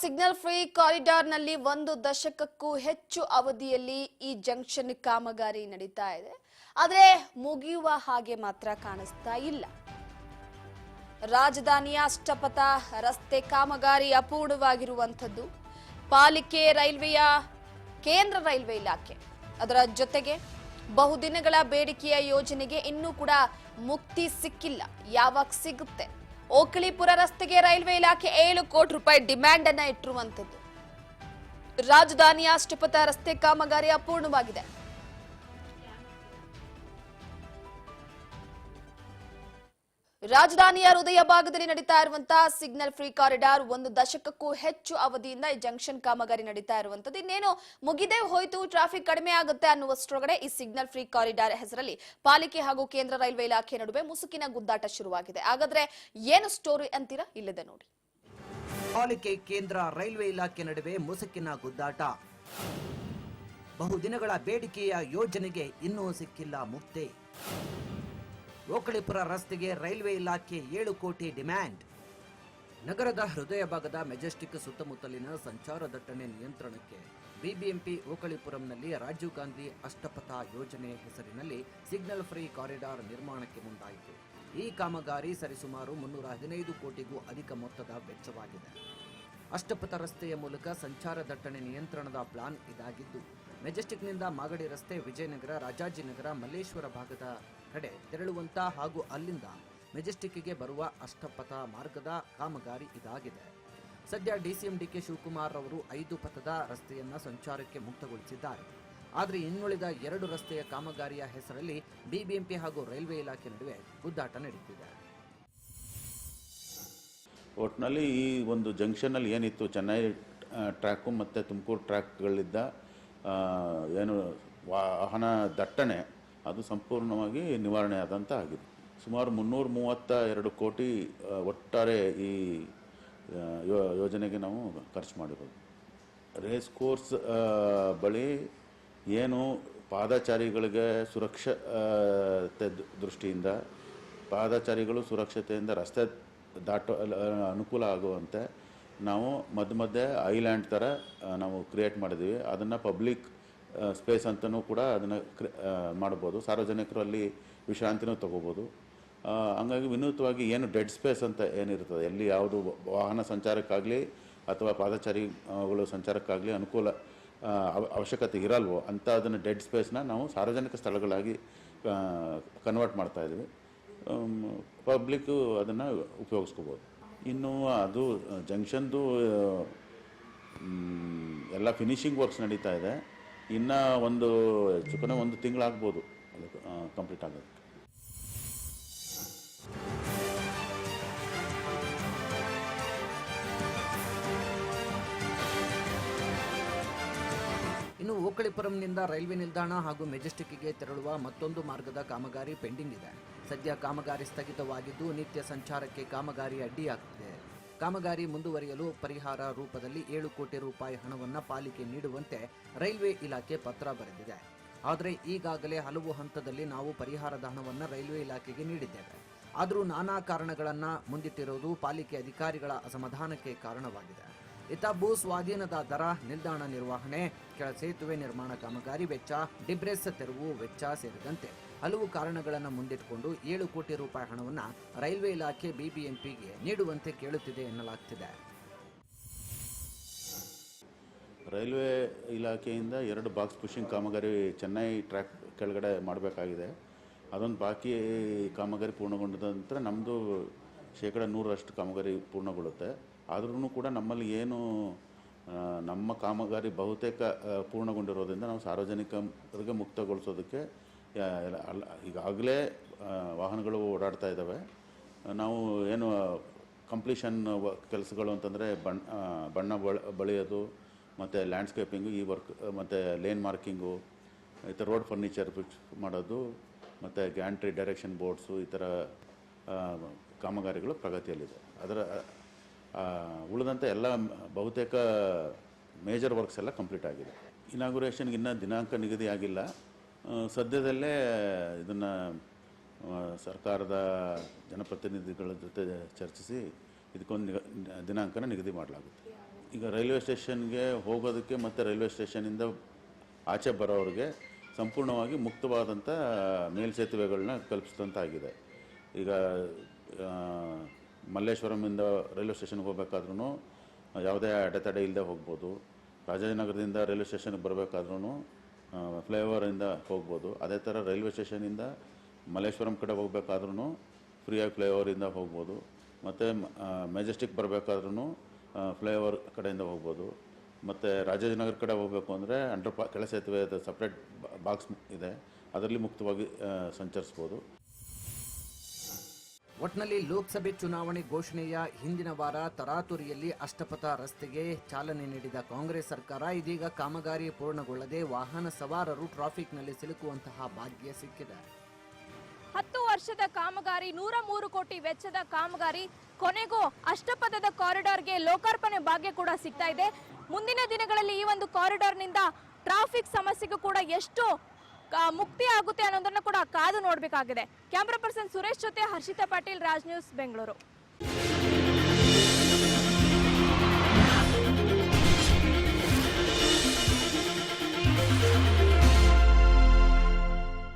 Signal free ಕಾರಿಡಾರ್ನಲ್ಲಿ ಒಂದು ದಶಕಕ್ಕೂ ಹೆಚ್ಚು ಅವಧಿಯಲ್ಲಿ ಈ ಜಂಕ್ಷನ್ ಕಾಮಗಾರಿ ನಡೀತಾ ಇದೆ. ಆದರೆ ಮುಗಿಯುವ ಹಾಗೆ ಮಾತ್ರ ಕಾಣಿಸ್ತಾ ಇಲ್ಲ. ರಾಜಧಾನಿಯ ಅಷ್ಟಪಥ ರಸ್ತೆ ಕಾಮಗಾರಿ ಅಪೂರ್ಣವಾಗಿರುವಂಥದ್ದು. ಪಾಲಿಕೆ ರೈಲ್ವೆಯ, ಕೇಂದ್ರ ರೈಲ್ವೆ ಇಲಾಖೆ. ಅದರ ಜೊತೆಗೆ ಬಹುದಿನಗಳ ಬೇಡಿಕೆಯ ಯೋಜನೆಗೆ ಇನ್ನೂ ಕೂಡ ಮುಕ್ತಿ ಸಿಕ್ಕಿಲ್ಲ. ಯಾವಾಗ ಸಿಗುತ್ತೆ? ಓಕಳಿಪುರ ರಸ್ತೆಗೆ ರೈಲ್ವೆ ಇಲಾಖೆ ಏಳು ಕೋಟಿ ರೂಪಾಯಿ ಡಿಮ್ಯಾಂಡ್ ಅನ್ನ ಇಟ್ಟಿರುವಂತದ್ದು ರಾಜಧಾನಿಯ ಅಷ್ಟಪಥ ರಸ್ತೆ ಕಾಮಗಾರಿ ಅಪೂರ್ಣವಾಗಿದೆ. ರಾಜಧಾನಿಯ ಹೃದಯ ಭಾಗದಲ್ಲಿ ನಡೀತಾ ಇರುವಂತಹ ಸಿಗ್ನಲ್ ಫ್ರೀ ಕಾರಿಡಾರ್ ಒಂದು ದಶಕಕ್ಕೂ ಹೆಚ್ಚು ಅವಧಿಯಿಂದ ಈ ಜಂಕ್ಷನ್ ಕಾಮಗಾರಿ ನಡೀತಾ ಇರುವಂತದ್ದು ಇನ್ನೇನು ಮುಗಿದೇ ಹೋಯಿತು ಟ್ರಾಫಿಕ್ ಕಡಿಮೆ ಆಗುತ್ತೆ ಅನ್ನುವಷ್ಟರೊಳಗಡೆ ಈ ಸಿಗ್ನಲ್ ಫ್ರೀ ಕಾರಿಡಾರ್ ಹೆಸರಲ್ಲಿ ಪಾಲಿಕೆ ಹಾಗೂ ಕೇಂದ್ರ ರೈಲ್ವೆ ಇಲಾಖೆ ನಡುವೆ ಮುಸುಕಿನ ಗುದ್ದಾಟ ಶುರುವಾಗಿದೆ. ಹಾಗಾದ್ರೆ ಏನು ಸ್ಟೋರಿ ಅಂತೀರಾ? ಇಲ್ಲದೆ ನೋಡಿ. ಪಾಲಿಕೆ, ಕೇಂದ್ರ ರೈಲ್ವೆ ಇಲಾಖೆ ನಡುವೆ ಮುಸುಕಿನ ಗುದ್ದಾಟ. ಬಹುದಿನಗಳ ಬೇಡಿಕೆಯ ಯೋಜನೆಗೆ ಇನ್ನೂ ಸಿಕ್ಕಿಲ್ಲ ಮುಕ್ತಿ ಓಕಳಿಪುರ ರಸ್ತೆಗೆ ರೈಲ್ವೆ ಇಲಾಖೆ ಏಳು ಕೋಟಿ ಡಿಮ್ಯಾಂಡ್. ನಗರದ ಹೃದಯ ಭಾಗದ ಮೆಜೆಸ್ಟಿಕ್ ಸುತ್ತಮುತ್ತಲಿನ ಸಂಚಾರ ದಟ್ಟಣೆ ನಿಯಂತ್ರಣಕ್ಕೆ ಬಿಬಿಎಂಪಿ ಓಕಳಿಪುರಂನಲ್ಲಿ ರಾಜೀವ್ ಗಾಂಧಿ ಅಷ್ಟಪಥ ಯೋಜನೆ ಹೆಸರಿನಲ್ಲಿ ಸಿಗ್ನಲ್ ಫ್ರೀ ಕಾರಿಡಾರ್ ನಿರ್ಮಾಣಕ್ಕೆ ಮುಂದಾಯಿತು. ಈ ಕಾಮಗಾರಿ ಸರಿಸುಮಾರು ಮುನ್ನೂರ ಹದಿನೈದು ಕೋಟಿಗೂ ಅಧಿಕ ಮೊತ್ತದ ವೆಚ್ಚವಾಗಿದೆ. ಅಷ್ಟಪಥ ರಸ್ತೆಯ ಮೂಲಕ ಸಂಚಾರ ದಟ್ಟಣೆ ನಿಯಂತ್ರಣದ ಪ್ಲಾನ್ ಇದಾಗಿದ್ದು ಮೆಜೆಸ್ಟಿಕ್ನಿಂದ ಮಾಗಡಿ ರಸ್ತೆ, ವಿಜಯನಗರ, ರಾಜಾಜಿನಗರ, ಮಲ್ಲೇಶ್ವರ ಭಾಗದ ಕಡೆ ತೆರಳುವಂತ ಹಾಗೂ ಅಲ್ಲಿಂದ ಮೆಜೆಸ್ಟಿಕ್ಗೆ ಬರುವ ಅಷ್ಟಪಥ ಮಾರ್ಗದ ಕಾಮಗಾರಿ ಇದಾಗಿದೆ. ಸದ್ಯ ಡಿಸಿಎಂ ಡಿಕೆ ಶಿವಕುಮಾರ್ ಅವರು ಐದು ಪಥದ ರಸ್ತೆಯನ್ನ ಸಂಚಾರಕ್ಕೆ ಮುಕ್ತಗೊಳಿಸಿದ್ದಾರೆ. ಆದರೆ ಇನ್ನುಳಿದ ಎರಡು ರಸ್ತೆಯ ಕಾಮಗಾರಿಯ ಹೆಸರಲ್ಲಿ ಬಿಬಿಎಂಪಿ ಹಾಗೂ ರೈಲ್ವೆ ಇಲಾಖೆ ನಡುವೆ ಗುದ್ದಾಟ ನಡೆಯುತ್ತಿದೆ ಒಟ್ಟಿನಲ್ಲಿ ಈ ಒಂದು ಜಂಕ್ಷನಲ್ಲಿ ಏನಿತ್ತು, ಚೆನ್ನೈ ಟ್ರ್ಯಾಕು ಮತ್ತು ತುಮಕೂರು ಟ್ರ್ಯಾಕ್ಗಳಿದ್ದ ಏನು ವಾಹನ ದಟ್ಟಣೆ, ಅದು ಸಂಪೂರ್ಣವಾಗಿ ನಿವಾರಣೆ ಆದಂಥ ಆಗಿದೆ. ಸುಮಾರು ಮುನ್ನೂರ ಮೂವತ್ತ ಎರಡು ಕೋಟಿ ಒಟ್ಟಾರೆ ಈ ಯೋಜನೆಗೆ ನಾವು ಖರ್ಚು ಮಾಡಿರೋದು. ರೇಸ್ ಕೋರ್ಸ್ ಬಳಿ ಏನು ಪಾದಚಾರಿಗಳಿಗೆ ಸುರಕ್ಷತೆ ದೃಷ್ಟಿಯಿಂದ, ಪಾದಚಾರಿಗಳು ಸುರಕ್ಷತೆಯಿಂದ ರಸ್ತೆ ದಾಟ ಅನುಕೂಲ ಆಗುವಂತೆ ನಾವು ಮಧ್ಯ ಮಧ್ಯೆ ಐಲ್ಯಾಂಡ್ ಥರ ನಾವು ಕ್ರಿಯೇಟ್ ಮಾಡಿದ್ದೀವಿ. ಅದನ್ನು ಪಬ್ಲಿಕ್ ಸ್ಪೇಸ್ ಅಂತಲೂ ಕೂಡ ಅದನ್ನು ಮಾಡ್ಬೋದು. ಸಾರ್ವಜನಿಕರು ಅಲ್ಲಿ ವಿಶ್ರಾಂತಿನೂ ತೊಗೋಬೋದು. ಹಂಗಾಗಿ ವಿನೂತವಾಗಿ ಏನು ಡೆಡ್ ಸ್ಪೇಸ್ ಅಂತ ಏನಿರ್ತದೆ, ಎಲ್ಲಿ ಯಾವುದು ವಾಹನ ಸಂಚಾರಕ್ಕಾಗಲಿ ಅಥವಾ ಪಾದಚಾರಿಗಳು ಸಂಚಾರಕ್ಕಾಗಲಿ ಅನುಕೂಲ ಅವ- ಅವಶ್ಯಕತೆ ಇರಲ್ವೋ ಅಂತ ಅದನ್ನು ಡೆಡ್ ಸ್ಪೇಸ್ನ ನಾವು ಸಾರ್ವಜನಿಕ ಸ್ಥಳಗಳಾಗಿ ಕನ್ವರ್ಟ್ ಮಾಡ್ತಾಯಿದ್ವಿ ಪಬ್ಲಿಕ್ಕು ಅದನ್ನು ಉಪಯೋಗಿಸ್ಕೋಬೋದು. ಇನ್ನು ಅದು ಜಂಕ್ಷನ್ದು ಎಲ್ಲ ಫಿನಿಶಿಂಗ್ ವರ್ಕ್ಸ್ ನಡೀತಾ ಇದೆ. ಇನ್ನು ಒಂದು ಹೆಚ್ಚು ಒಂದು ತಿಂಗಳಾಗ್ಬೋದು ಅದು ಕಂಪ್ಲೀಟ್ ಆಗೋದಕ್ಕೆ. ಇನ್ನು ಓಕಳಿಪುರಂನಿಂದ ರೈಲ್ವೆ ನಿಲ್ದಾಣ ಹಾಗೂ ಮೆಜೆಸ್ಟಿಕ್ಗೆ ತೆರಳುವ ಮತ್ತೊಂದು ಮಾರ್ಗದ ಕಾಮಗಾರಿ ಪೆಂಡಿಂಗ್ ಇದೆ. ಸದ್ಯ ಕಾಮಗಾರಿ ಸ್ಥಗಿತವಾಗಿದ್ದು, ನಿತ್ಯ ಸಂಚಾರಕ್ಕೆ ಕಾಮಗಾರಿ ಅಡ್ಡಿಯಾಗುತ್ತಿದೆ ಕಾಮಗಾರಿ ಮುಂದುವರಿಯಲು ಪರಿಹಾರ ರೂಪದಲ್ಲಿ ಏಳು ಕೋಟಿ ರೂಪಾಯಿ ಹಣವನ್ನು ಪಾಲಿಕೆ ನೀಡುವಂತೆ ರೈಲ್ವೆ ಇಲಾಖೆ ಪತ್ರ ಬರೆದಿದೆ. ಆದರೆ ಈಗಾಗಲೇ ಹಲವು ಹಂತದಲ್ಲಿ ನಾವು ಪರಿಹಾರದ ಹಣವನ್ನು ರೈಲ್ವೆ ಇಲಾಖೆಗೆ ನೀಡಿದ್ದೇವೆ. ಆದರೂ ನಾನಾ ಕಾರಣಗಳನ್ನು ಮುಂದಿಟ್ಟಿರುವುದು ಪಾಲಿಕೆ ಅಧಿಕಾರಿಗಳ ಅಸಮಾಧಾನಕ್ಕೆ ಕಾರಣವಾಗಿದೆ. ಇತ್ತ ಭೂ ಸ್ವಾಧೀನದ ದರ, ನಿಲ್ದಾಣ ನಿರ್ವಹಣೆ ಕೆಳ ಸೇತುವೆ ನಿರ್ಮಾಣ ಕಾಮಗಾರಿ ವೆಚ್ಚ, ಡಿಬ್ರೆಸ್ ತೆರವು ವೆಚ್ಚ ಸೇರಿದಂತೆ ಹಲವು ಕಾರಣಗಳನ್ನು ಮುಂದಿಟ್ಟುಕೊಂಡು ಏಳು ಕೋಟಿ ರೂಪಾಯಿ ಹಣವನ್ನು ರೈಲ್ವೆ ಇಲಾಖೆ ಬಿಬಿಎಂಪಿಗೆ ನೀಡುವಂತೆ ಕೇಳುತ್ತಿದೆ ಎನ್ನಲಾಗ್ತಿದೆ. ರೈಲ್ವೆ ಇಲಾಖೆಯಿಂದ ಎರಡು ಬಾಕ್ಸ್ ಪುಷಿಂಗ್ ಕಾಮಗಾರಿ ಚೆನ್ನೈ ಟ್ರ್ಯಾಕ್ ಕೆಳಗಡೆ ಮಾಡಬೇಕಾಗಿದೆ. ಅದೊಂದು ಬಾಕಿ ಕಾಮಗಾರಿ ಪೂರ್ಣಗೊಂಡ ನಂತರ ನಮ್ಮದು ಶೇಕಡ ನೂರರಷ್ಟು ಕಾಮಗಾರಿ ಪೂರ್ಣಗೊಳ್ಳುತ್ತೆ. ಆದ್ರೂ ಕೂಡ ನಮ್ಮಲ್ಲಿ ಏನು ನಮ್ಮ ಕಾಮಗಾರಿ ಬಹುತೇಕ ಪೂರ್ಣಗೊಂಡಿರೋದ್ರಿಂದ ನಾವು ಸಾರ್ವಜನಿಕರಿಗೆ ಮುಕ್ತಗೊಳಿಸೋದಕ್ಕೆ ಈಗಾಗಲೇ ವಾಹನಗಳು ಓಡಾಡ್ತಾ ಇದ್ದಾವೆ. ನಾವು ಏನು ಕಂಪ್ಲೀಷನ್ ಕೆಲಸಗಳು ಅಂತಂದರೆ ಬಣ್ಣ ಬಣ್ಣ ಬಳ ಬಳಿಯೋದು ಮತ್ತು ಲ್ಯಾಂಡ್ಸ್ಕೇಪಿಂಗು ಈ ವರ್ಕ್ ಮತ್ತು ಲೇನ್ ಮಾರ್ಕಿಂಗು ಈ ಥರ ರೋಡ್ ಫರ್ನಿಚರ್ ಫಿಕ್ಸ್ ಮಾಡೋದು ಮತ್ತು ಗ್ಯಾಂಟ್ರಿ ಡೈರೆಕ್ಷನ್ ಬೋರ್ಡ್ಸು ಈ ಥರ ಕಾಮಗಾರಿಗಳು ಪ್ರಗತಿಯಲ್ಲಿದೆ. ಅದರ ಉಳಿದಂಥ ಎಲ್ಲ ಬಹುತೇಕ ಮೇಜರ್ ವರ್ಕ್ಸ್ ಎಲ್ಲ ಕಂಪ್ಲೀಟ್ ಆಗಿದೆ. ಇನಾಗುರೇಷನ್ಗೆ ಇನ್ನೂ ದಿನಾಂಕ ನಿಗದಿ ಆಗಿಲ್ಲ ಆ, ಸದ್ಯದಲ್ಲೇ ಇದನ್ನು ಸರ್ಕಾರದ ಜನಪ್ರತಿನಿಧಿಗಳ ಜೊತೆ ಚರ್ಚಿಸಿ ಇದಕ್ಕೊಂದು ನಿಗ, ದಿನಾಂಕನ ನಿಗದಿ ಮಾಡಲಾಗುತ್ತೆ. ಈಗ ರೈಲ್ವೆ ಸ್ಟೇಷನ್ಗೆ ಹೋಗೋದಕ್ಕೆ ಮತ್ತು ರೈಲ್ವೆ ಸ್ಟೇಷನಿಂದ ಆಚೆ ಬರೋರಿಗೆ ಸಂಪೂರ್ಣವಾಗಿ ಮುಕ್ತವಾದಂಥ ಮೇಲ್ಸೇತುವೆಗಳನ್ನ ಕಲ್ಪಿಸಿದಂತಾಗಿದೆ. ಈಗ ಮಲ್ಲೇಶ್ವರಮಿಂದ ರೈಲ್ವೆ ಸ್ಟೇಷನ್ಗೆ ಹೋಗಬೇಕಾದ್ರೂ ಯಾವುದೇ ಅಡೆತಡೆ ಇಲ್ಲದೆ ಹೋಗ್ಬೋದು. ರಾಜಾಜಿನಗರದಿಂದ ರೈಲ್ವೆ ಸ್ಟೇಷನ್ಗೆ ಬರಬೇಕಾದ್ರೂ ಫ್ಲೈಓವರಿಂದ ಹೋಗ್ಬೋದು. ಅದೇ ಥರ ರೈಲ್ವೆ ಸ್ಟೇಷನಿಂದ ಮಲ್ಲೇಶ್ವರಂ ಕಡೆ ಹೋಗ್ಬೇಕಾದ್ರೂ ಫ್ರೀಯಾಗಿ ಫ್ಲೈಓವರಿಂದ ಹೋಗ್ಬೋದು. ಮತ್ತು ಮೆಜೆಸ್ಟಿಕ್ ಬರಬೇಕಾದ್ರೂ ಫ್ಲೈಓವರ್ ಕಡೆಯಿಂದ ಹೋಗ್ಬೋದು. ಮತ್ತು, ರಾಜಾಜಿನಗರ ಕಡೆ ಹೋಗಬೇಕು ಅಂದರೆ ಅಂಡರ್ ಪಾ ಕೆಳ ಸೇತುವೆ ಸಪ್ರೇಟ್ ಬಾಕ್ಸ್ ಇದೆ. ಅದರಲ್ಲಿ ಮುಕ್ತವಾಗಿ ಸಂಚರಿಸ್ಬೋದು. ಒಟ್ನಲ್ಲಿ ಲೋಕಸಭೆ ಚುನಾವಣೆ ಘೋಷಣೆಯ ಹಿಂದಿನ ವಾರ ತರಾತುರಿಯಲ್ಲಿ ಅಷ್ಟಪಥ ರಸ್ತೆಗೆ ಚಾಲನೆ ನೀಡಿದ ಕಾಂಗ್ರೆಸ್ ಸರ್ಕಾರ ಇದೀಗ ಕಾಮಗಾರಿ ಪೂರ್ಣಗೊಳ್ಳದೆ ವಾಹನ ಸವಾರರು ಟ್ರಾಫಿಕ್ನಲ್ಲಿ ಸಿಲುಕುವಂತಹ ಭಾಗ್ಯ ಸಿಕ್ಕಿದೆ. ಹತ್ತು ವರ್ಷದ ಕಾಮಗಾರಿ, ನೂರ ಮೂರು ಕೋಟಿ ವೆಚ್ಚದ ಕಾಮಗಾರಿ, ಕೊನೆಗೂ ಅಷ್ಟಪಥದ ಕಾರಿಡಾರ್ಗೆ ಲೋಕಾರ್ಪಣೆ ಭಾಗ್ಯ ಕೂಡ ಸಿಗ್ತಾ ಇದೆ. ಮುಂದಿನ ದಿನಗಳಲ್ಲಿ ಈ ಒಂದು ಕಾರಿಡಾರ್ನಿಂದ ಟ್ರಾಫಿಕ್ ಸಮಸ್ಯೆಗೂ ಕೂಡ ಎಷ್ಟು ಮುಕ್ತಿ ಆಗುತ್ತೆ ಅನ್ನೋದನ್ನ ಕೂಡ ಕಾದು ನೋಡಬೇಕಾಗಿದೆ. ಕ್ಯಾಮ್ರಾ ಪರ್ಸನ್ ಸುರೇಶ್ ಜೊತೆ ಹರ್ಷಿತಾ ಪಾಟೀಲ್, ರಾಜ್ ನ್ಯೂಸ್, ಬೆಂಗಳೂರು.